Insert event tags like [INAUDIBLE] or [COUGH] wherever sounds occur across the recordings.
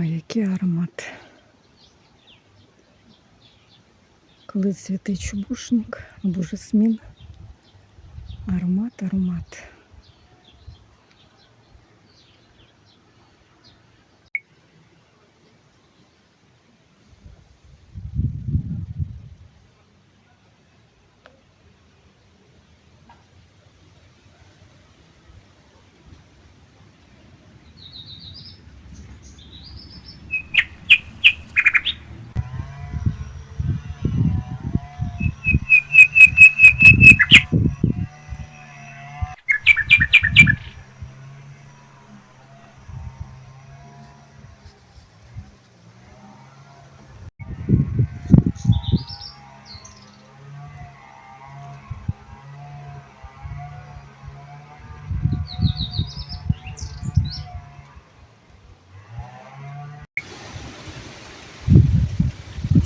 Ой, який аромат. Коли цвіте чубушник або жасмін. Аромат, аромат.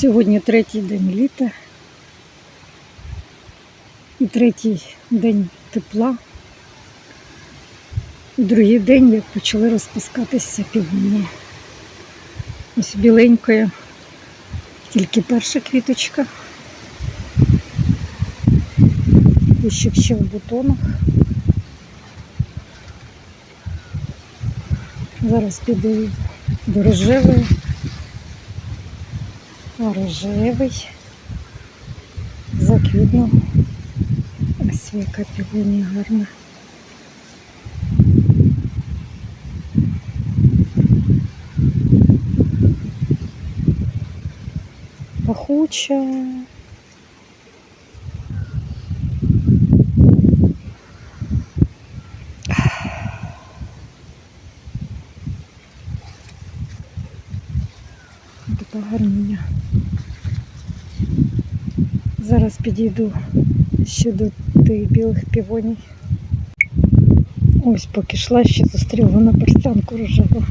Сьогодні третій день літа і третій день тепла. І другий день, як почали розпускатися півні. Ось біленькою, тільки перша квіточка. Кущик ще в бутонах. Зараз піду до рожевої. Рожевий. Заквітнув. Ось яка півонія гарна. Пахуча. Така гарніня. Зараз підійду ще до тих білих півоній. Ось поки йшла, ще зустріла на перстянку рожеву.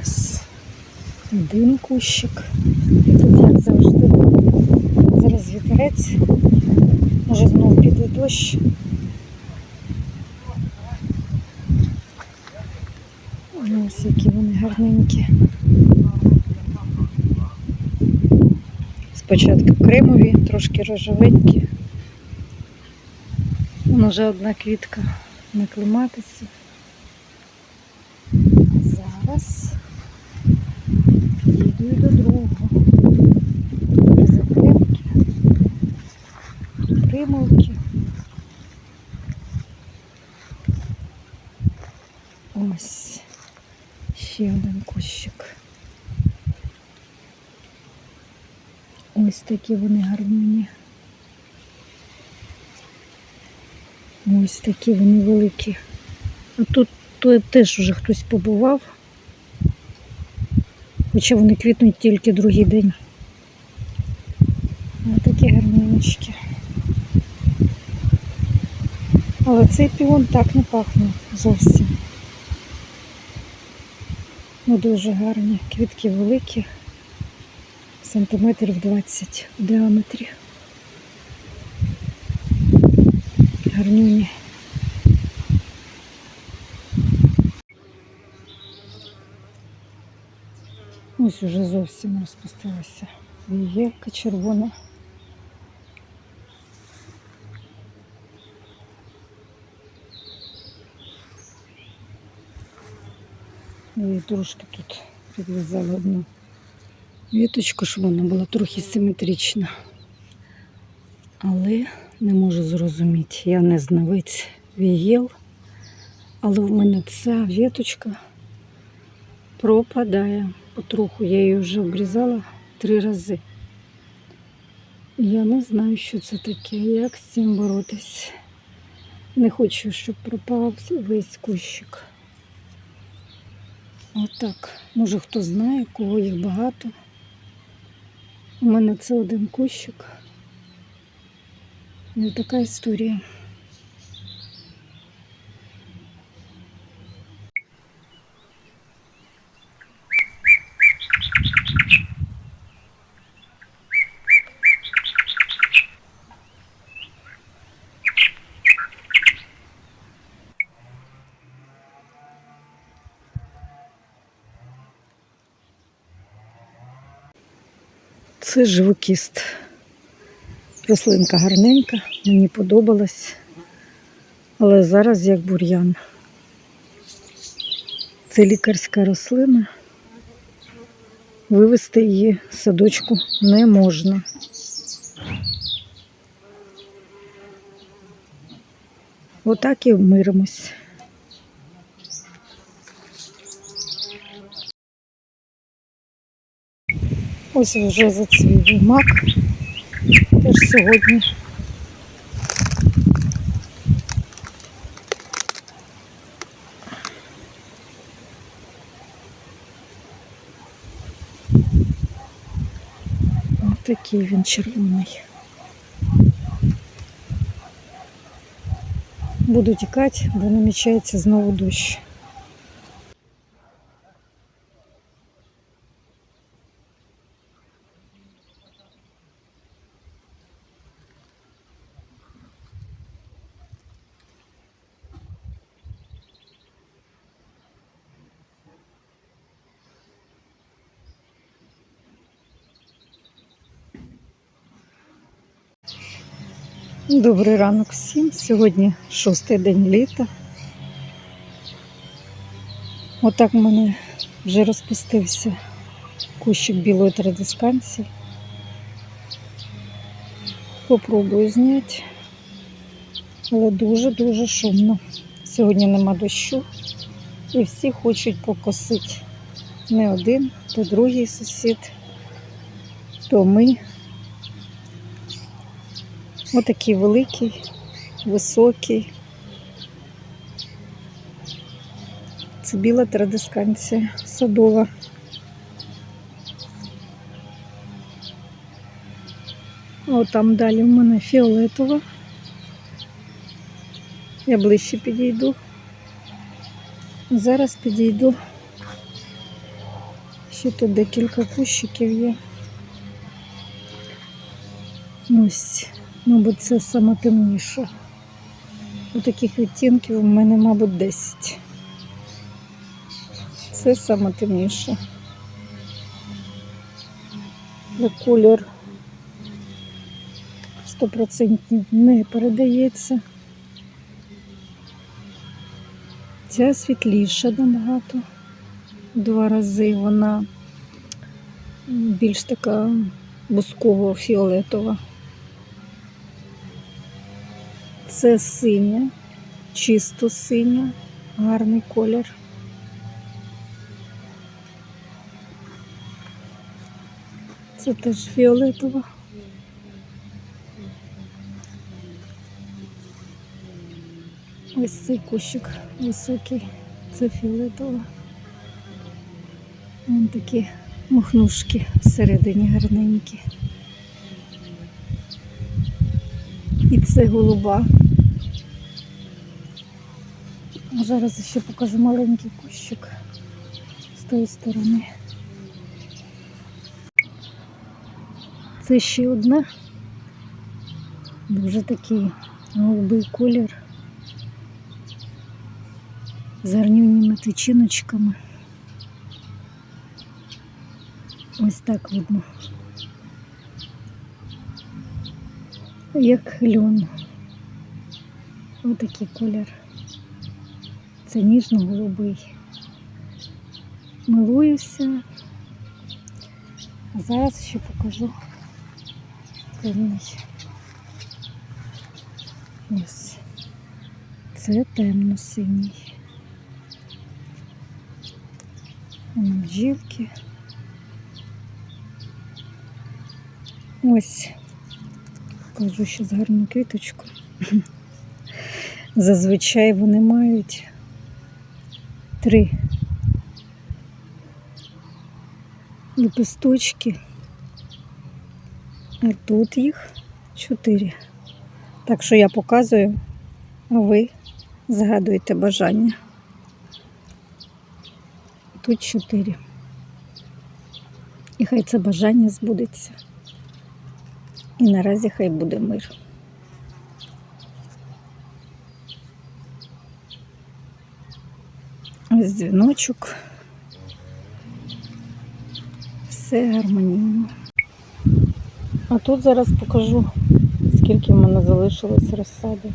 Ось один кущик. І тут, як завжди, зараз вітерець. Може знов піде дощ. Ну, Ось які вони гарненькі. Спочатку кремові, трошки рожевенькі. Вон вже одна квітка на клематиці. Зараз їду і до другого. Закрепки, примовки. Ось ще один кущик. Такі вони гарні. Ось такі вони великі. А тут то теж вже хтось побував. Хоча вони квітнуть тільки другий день. Ось такі гарніночки. Але цей піон так не пахне зовсім. Ну, дуже гарні. Квітки великі, сантиметрів 20 в діаметрі. Гарнюні. Ось уже зовсім розпустилася вієлка червона. І трошки тут підв'язала одну віточку, щоб вона була трохи симетрична. Але не можу зрозуміти. Я не знавець вієл, але в мене ця віточка пропадає. Потроху я її вже обрізала три рази. Я не знаю, що це таке, як з цим боротись. Не хочу, щоб пропав весь кущик. Отак. Може хто знає, кого їх багато. У мене це один кущик. І така історія. Це живокіст. Рослинка гарненька, мені подобалась. Але зараз як бур'ян. Це лікарська рослина. Вивести її з садочку не можна. Отак і вмиримось. Ось вже зацвів мак. Теж сьогодні. Ось такий він червоний. Буду тікати, бо намічається знову дощ. Добрий ранок всім. Сьогодні шостий день літа. Отак в мене вже розпустився кущик білої традисканції. Попробую зняти, але дуже-дуже шумно. Сьогодні нема дощу і всі хочуть покосити. Не один, то другий сусід, то ми. Отакий великий, високий. Це біла традисканція садова. О, там далі в мене фіолетова. Я ближче підійду. Зараз підійду. Ще тут декілька кущиків є. Ось. Мабуть, це саме темніше. У таких відтінків у мене, мабуть, 10. Це саме темніше. Але колір 100% не передається. Ця світліша набагато. Два рази вона більш така бусково-фіолетова. Це синя, чисто синя, гарний колір. Це теж фіолетова. Ось цей кущик високий, це фіолетова. Вон такі мухнушки всередині гарненькі. І це голуба. Зараз ще покажу маленький кущик з тої сторони. Це ще одна. Дуже такий голубий колір. З гарнюніми тичиночками. Ось так видно. Як льон. Ось такий колір. Це ніжно-голубий. Милуюся. А зараз ще покажу темний. Ось. Це темно-синій. Бджілки. Ось. Покажу ще з гарну квіточку. [LAUGHS] Зазвичай вони мають три лепесточки, а тут їх чотири. Так що я показую, а ви згадуєте бажання. Тут чотири. І хай це бажання збудеться. І наразі хай буде мир. Ось дзвіночок. Все гармонійно. А тут зараз покажу, скільки в мене залишилось розсади.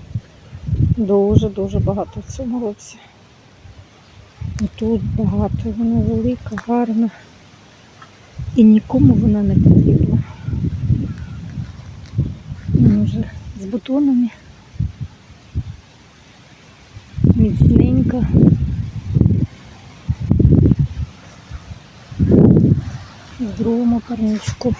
Дуже-дуже багато в цьому році. І тут багато, вона велика, гарна. І нікому вона не потрібна. Вона вже з бутонами. Міцненька. Другому парничку.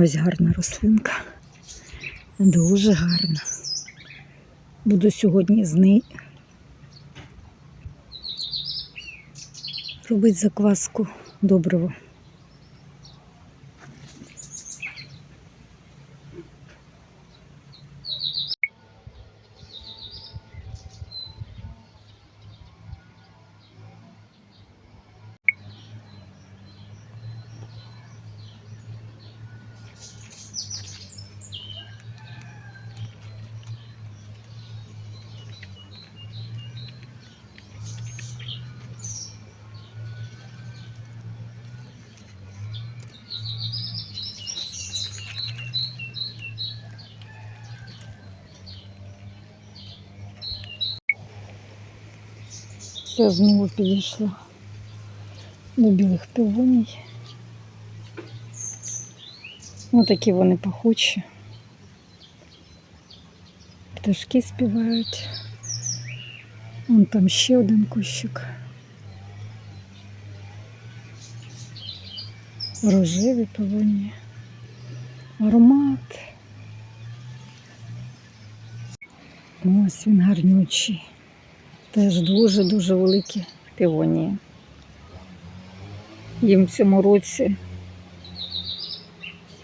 Ось гарна рослинка. Дуже гарна. Буду сьогодні з неї робити закваску доброго. Все знову підійшла до білих півоній. Ну, такі вони пахучі. Пташки співають. Вон там ще один кущик. Рожеві півонії. Аромат. Ось він гарнючий. Теж дуже-дуже великі півонії. Їм в цьому році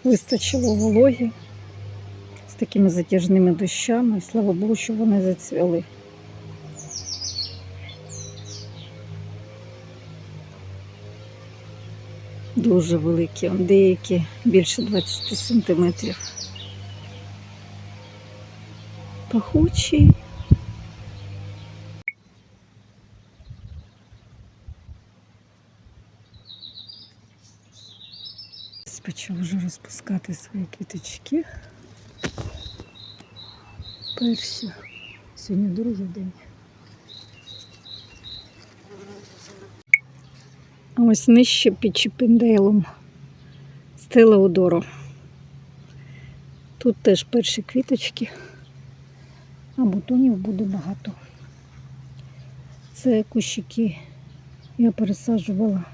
вистачило вологі з такими затяжними дощами. Слава Богу, що вони зацвіли. Дуже великі, деякі більше 20 сантиметрів. Пахучі. Почав вже розпускати свої квіточки. Перші. Сьогодні другий день. А ось нижче під Чіпендейлом стела Одоро. Тут теж перші квіточки, а бутонів буде багато. Це кущики я пересаджувала.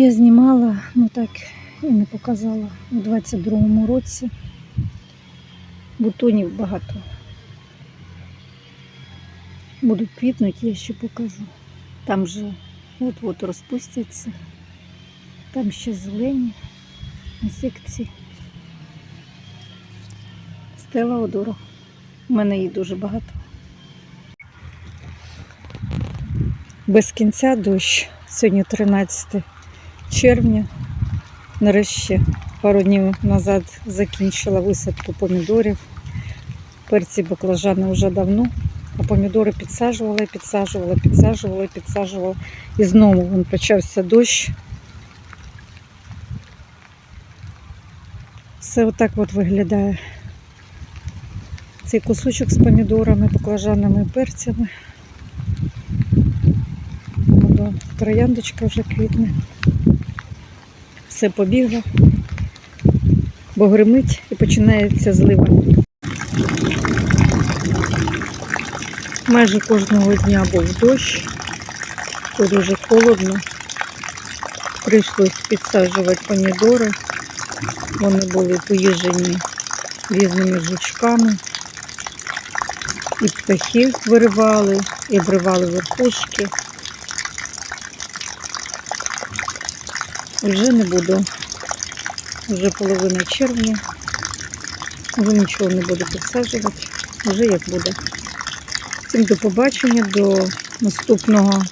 Я знімала, ну так і не показала у 22-му році. Бутонів багато. Будуть квітнути, я ще покажу. Там же от-от розпустяться. Там ще зелені на секції. Стела Одоро. У мене її дуже багато. Без кінця дощ. Сьогодні 13 червня. Нарешті пару днів назад закінчила висадку помідорів. Перці баклажани вже давно, а помідори підсаджувала, підсаджувала, підсаджувала, підсаджувала. І знову він почався дощ. Все отак от виглядає. Цей кусочок з помідорами, баклажанами, перцями. Трояндочка вже квітне. Все побігло, бо гримить і починається злива. Майже кожного дня був дощ, то дуже холодно. Прийшлось підсаджувати помідори. Вони були поїжджені різними жучками. І птахів виривали, і обривали верхушки. Вже не буду. Вже половина червня. Вже нічого не буду підсаджувати. Вже як буде. Всім до побачення, до наступного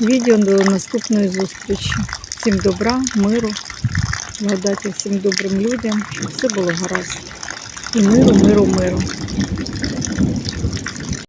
відео, до наступної зустрічі. Всім добра, миру, благодаті всім добрим людям, щоб все було гаразд. І миру, миру, миру.